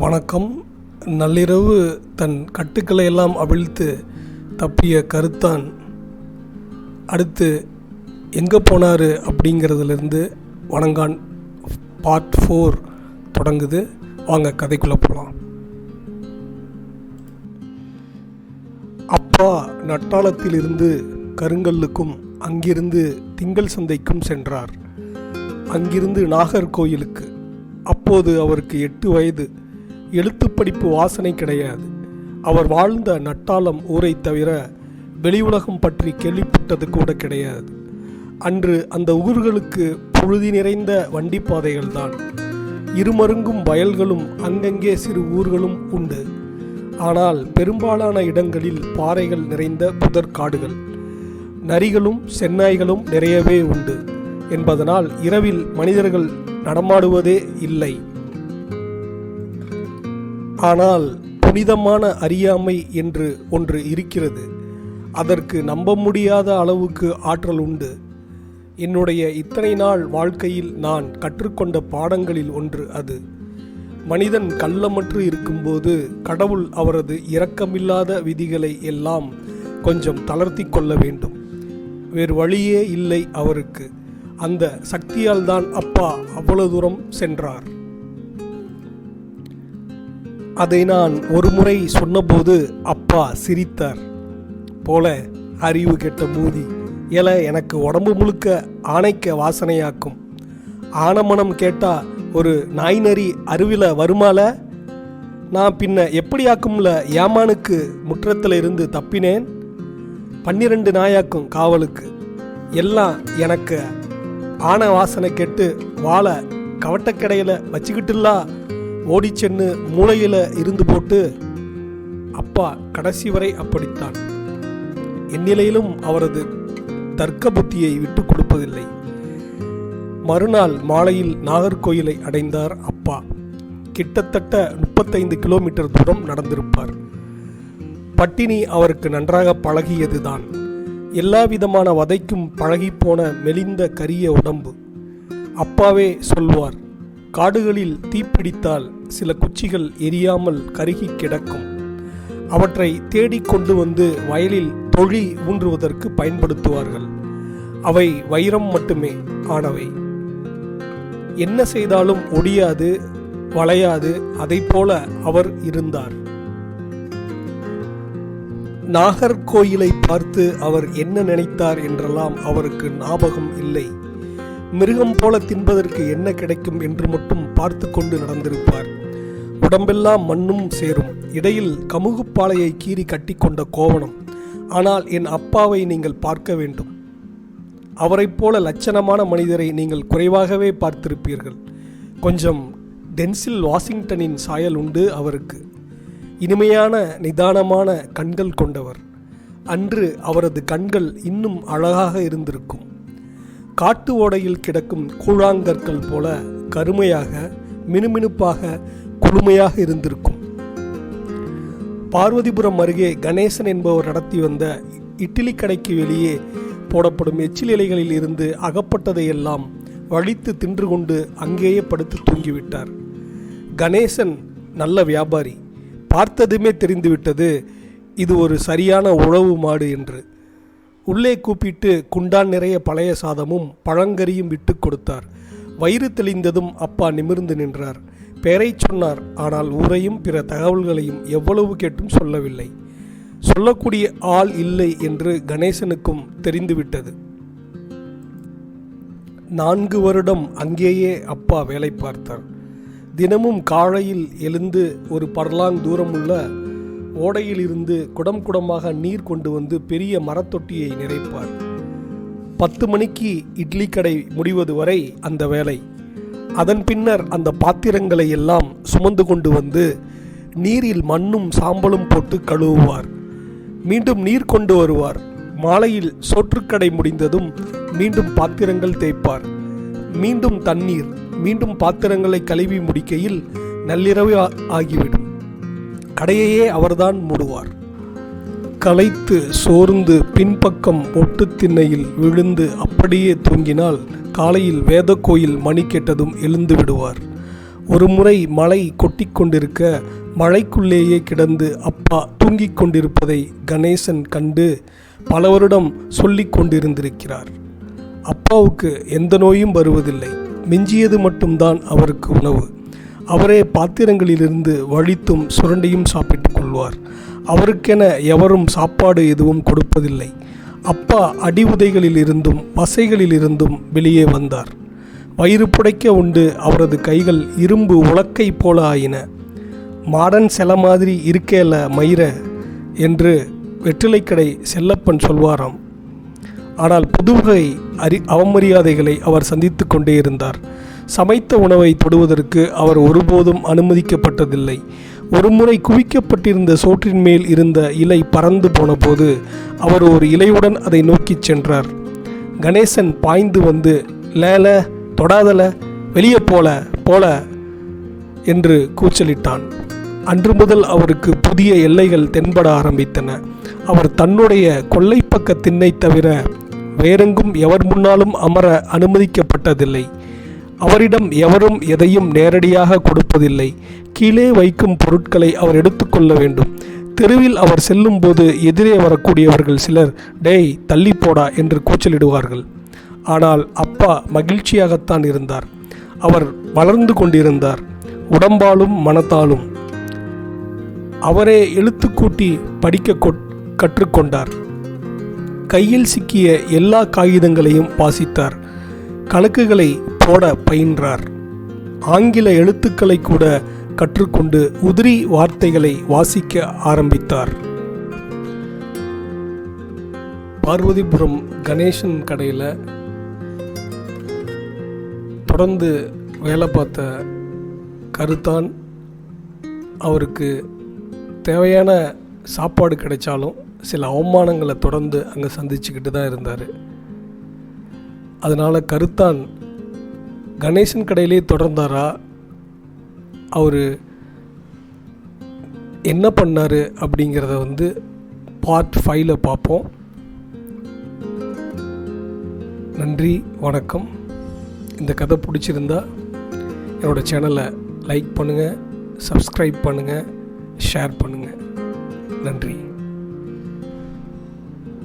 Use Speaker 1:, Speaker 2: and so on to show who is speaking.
Speaker 1: வணக்கம். நள்ளிரவு தன் கட்டுக்களை எல்லாம் அவிழ்த்து தப்பிய கருத்தான். அடுத்து எங்கே போனார்? அப்படிங்கிறதுலேருந்து வணங்கான் பார்ட் ஃபோர் தொடங்குது. வாங்க கதைக்குள்ளே போகலாம் அப்பா நட்டாளத்திலிருந்து கருங்கல்லுக்கும் அங்கிருந்து திங்கள் சந்தைக்கும் சென்றார். அங்கிருந்து நாகர்கோயிலுக்கு. அப்போது அவருக்கு எட்டு வயது. எழுத்துப் படிப்பு வாசனை கிடையாது. அவர் வாழ்ந்த நட்டாளம் ஊரை தவிர வெளி உலகம் பற்றி கேள்விப்பட்டது கூட கிடையாது. அன்று அந்த ஊர்களுக்கு புழுதி நிறைந்த வண்டிப்பாதைகள்தான் இருமருங்கும் வயல்களும் அங்கங்கே சிறு ஊர்களும் உண்டு. ஆனால் பெரும்பாலான இடங்களில் பாறைகள் நிறைந்த புதற்காடுகள் நரிகளும் சென்னாய்களும் நிறையவே உண்டு. என்பதனால் இரவில் மனிதர்கள் நடமாடுவதே இல்லை. ஆனால் புனிதமான அறியாமை என்று ஒன்று இருக்கிறது. அதற்கு நம்ப முடியாத அளவுக்கு ஆற்றல் உண்டு. என்னுடைய இத்தனை நாள் வாழ்க்கையில் நான் கற்றுக்கொண்ட பாடங்களில் ஒன்று அது. மனிதன் கள்ளமற்று இருக்கும்போது கடவுள் அவரது இரக்கமில்லாத விதிகளை எல்லாம் கொஞ்சம் தளர்த்தி கொள்ள வேண்டும். வேறு வழியே இல்லை அவருக்கு. அந்த சக்தியால் தான் அப்பா அவ்வளவு தூரம் சென்றார். அதை நான் ஒரு முறை சொன்னபோது அப்பா சிரித்தார். போல அறிவு கெட்ட மூதி இல எனக்கு உடம்பு முழுக்க ஆணைக்க வாசனையாக்கும். ஆனமனம் கேட்டா ஒரு நாய் நரி அருவில வருமால? நான் பின்ன எப்படியாக்கும்ல ஏமானுக்கு முற்றத்தில் இருந்து தப்பினேன்? பன்னிரண்டு நாயாக்கும் காவலுக்கு. எல்லாம் எனக்கு ஆன வாசனை கெட்டு வாழை கவட்டக்கடையில் வச்சுக்கிட்டுலா ஓடிச்சென்று மூளையில் இருந்து போட்டு அப்பா கடைசி வரை அப்படித்தான். இந்நிலையிலும் அவரது தர்க்க புத்தியை விட்டு கொடுப்பதில்லை. மறுநாள் மாலையில் நாகர்கோயிலை அடைந்தார் அப்பா. கிட்டத்தட்ட முப்பத்தைந்து கிலோமீட்டர் தூரம் நடந்திருப்பார். பட்டினி அவருக்கு நன்றாக பழகியதுதான். எல்லா விதமான வதைக்கும் பழகிப்போன மெலிந்த கரிய உடம்பு. அப்பாவே சொல்வார் காடுகளில் தீப்பிடித்தால் சில குச்சிகள் எரியாமல் கருகி கிடக்கும். அவற்றை தேடிக் கொண்டு வந்து வயலில் தொழி ஊன்றுவதற்கு பயன்படுத்துவார்கள். அவை வைரம் மட்டுமே ஆனவை. என்ன செய்தாலும் ஒடியாது வளையாது போல அவர் இருந்தார். நாகர்கோயிலை பார்த்து அவர் என்ன நினைத்தார் என்றெல்லாம் அவருக்கு ஞாபகம் இல்லை. மிருகம் போல தின்பதற்கு என்ன கிடைக்கும் என்று மட்டும் பார்த்து கொண்டு நடந்திருப்பார். உடம்பெல்லாம் மண்ணும் சேரும். இடையில் கமுகுப்பாளையை கீறி கட்டிக்கொண்ட கோவணம். ஆனால் என் அப்பாவை நீங்கள் பார்க்க வேண்டும். அவரைப் போல லட்சணமான மனிதரை நீங்கள் குறைவாகவே பார்த்திருப்பீர்கள். கொஞ்சம் டென்சில் வாஷிங்டனின் சாயல் உண்டு அவருக்கு. இனிமையான நிதானமான கண்கள் கொண்டவர். அன்று அவரது கண்கள் இன்னும் அழகாக இருந்திருக்கும். காட்டு ஓடையில் கிடக்கும் கூழாங்கற்கள் போல கருமையாக மினுமினுப்பாக குளுமையாக இருந்திருக்கும். பார்வதிபுரம் அருகே கணேசன் என்பவர் நடத்தி வந்த இட்லி கடைக்கு வெளியே போடப்படும் எச்சில் இலைகளில் இருந்து அகப்பட்டதையெல்லாம் வழித்து தின்று கொண்டு அங்கேயே படுத்து தூங்கிவிட்டார். கணேசன் நல்ல வியாபாரி. பார்த்ததுமே தெரிந்துவிட்டது இது ஒரு சரியான உழவு மாடு என்று. உள்ளே கூப்பிட்டு குண்டான் நிறைய பழைய சாதமும் பழங்கறியும் விட்டு கொடுத்தார். வயிறு தெளிந்ததும் அப்பா நிமிர்ந்து நின்றார். பெயரை சொன்னார் ஆனால் ஊரையும் பிற தகவல்களையும் எவ்வளவு கேட்டும் சொல்லவில்லை. சொல்லக்கூடிய ஆள் இல்லை என்று கணேசனுக்கும் தெரிந்துவிட்டது. நான்கு வருடம் அங்கேயே அப்பா வேலை பார்த்தார். தினமும் காலையில் எழுந்து ஒரு பர்லாங் தூரமுள்ள உள்ள ஓடையிலிருந்து குடம் குடமாக நீர் கொண்டு வந்து பெரிய மரத்தொட்டியை நிறைப்பார் பத்து மணிக்கு இட்லி கடை முடிவது வரை அந்த வேலை. அதன் பின்னர் அந்த பாத்திரங்களை எல்லாம் சுமந்து கொண்டு வந்து நீரில் மண்ணும் சாம்பலும் போட்டு கழுவுவார். மீண்டும் நீர் கொண்டு வருவார். மாலையில் சோற்றுக்கடை முடிந்ததும் மீண்டும் பாத்திரங்கள் தேய்ப்பார். மீண்டும் தண்ணீர் மீண்டும் பாத்திரங்களை கழுவி முடிக்கையில் நள்ளிரவு ஆகிவிடும். கடையையே அவர்தான் மூடுவார். களைத்து சோர்ந்து பின்பக்கம் ஒட்டு திண்ணையில் விழுந்து அப்படியே தூங்கினால் காலையில் வேத கோயில் மணி கேட்டதும் எழுந்து விடுவார். ஒரு முறை மழை கொட்டி கொண்டிருக்க மழைக்குள்ளேயே கிடந்து அப்பா தூங்கிக் கொண்டிருப்பதை கணேசன் கண்டு பல வருடம் சொல்லிக் கொண்டிருந்திருக்கிறார். அப்பாவுக்கு எந்த நோயும் வருவதில்லை. மிஞ்சியது மட்டும்தான் அவருக்கு உணவு. அவரே பாத்திரங்களிலிருந்து வழித்தும் சுரண்டியும் சாப்பிட்டுக் கொள்வார். அவருக்கென எவரும் சாப்பாடு எதுவும் கொடுப்பதில்லை. அப்பா அடி உதைகளிலிருந்தும் பசைகளிலிருந்தும் வெளியே வந்தார். வயிறு புடைக்க உண்டு அவரது கைகள் இரும்பு உலக்கை போல ஆயின. மாடன் செல மாதிரி இருக்கேல மயிர என்று வெற்றிலைக்கடை செல்லப்பன் சொல்வாராம். ஆனால் புதுவகை அறி அவமரியாதைகளை அவர் சந்தித்து கொண்டே இருந்தார். சமைத்த உணவை தொடுவதற்கு அவர் ஒருபோதும் அனுமதிக்கப்பட்டதில்லை. ஒருமுறை குவிக்கப்பட்டிருந்த சோற்றின் மேல் இருந்த இலை பறந்து போனபோது அவர் ஒரு இலையுடன் அதை நோக்கிச் சென்றார். கணேசன் பாய்ந்து வந்து லேல தொடாதல வெளியே போல போல என்று கூச்சலிட்டான். அன்று முதல் அவருக்கு புதிய எல்லைகள் தென்பட ஆரம்பித்தன. அவர் தன்னுடைய கொல்லைப்பக்க திண்ணை தவிர வேறெங்கும் எவர் முன்னாலும் அமர அனுமதிக்கப்பட்டதில்லை. அவரிடம் எவரும் எதையும் நேரடியாக கொடுப்பதில்லை. கீழே வைக்கும் பொருட்களை அவர் எடுத்துக்கொள்ள வேண்டும். தெருவில் அவர் செல்லும்போது எதிரே வரக்கூடியவர்கள் சிலர் டேய் தள்ளி போடா என்று கூச்சலிடுவார்கள். ஆனால் அப்பா மகிழ்ச்சியாகத்தான் இருந்தார். அவர் வளர்ந்து கொண்டிருந்தார் உடம்பாலும் மனத்தாலும். அவரே எழுத்துக்கூட்டி படிக்க கற்றுக்கொண்டார் கையில் சிக்கிய எல்லா காகிதங்களையும் வாசித்தார். கணக்குகளை போட பயின்றார். ஆங்கில எழுத்துக்களை கூட கற்றுக்கொண்டு உதிரி வார்த்தைகளை வாசிக்க ஆரம்பித்தார். பார்வதிபுரம் கணேசன் கடையில் தொடர்ந்து வேலை பார்த்த கருத்தான் அவருக்கு தேவையான சாப்பாடு கிடைச்சாலும் சில அவமானங்களை தொடர்ந்து அங்கே சந்திச்சுக்கிட்டு தான் இருந்தார். அதனால் கருத்தான் கணேசன் கடையிலே தொடர்ந்தாரா? அவர் என்ன பண்ணார் அப்படிங்கிறத வந்து பார்ட் ஃபைவ்ல பார்ப்போம். நன்றி வணக்கம். இந்த கதை பிடிச்சிருந்தா என்னோடய சேனலை லைக் பண்ணுங்கள் சப்ஸ்கிரைப் பண்ணுங்கள் ஷேர் பண்ணுங்கள் நன்றி.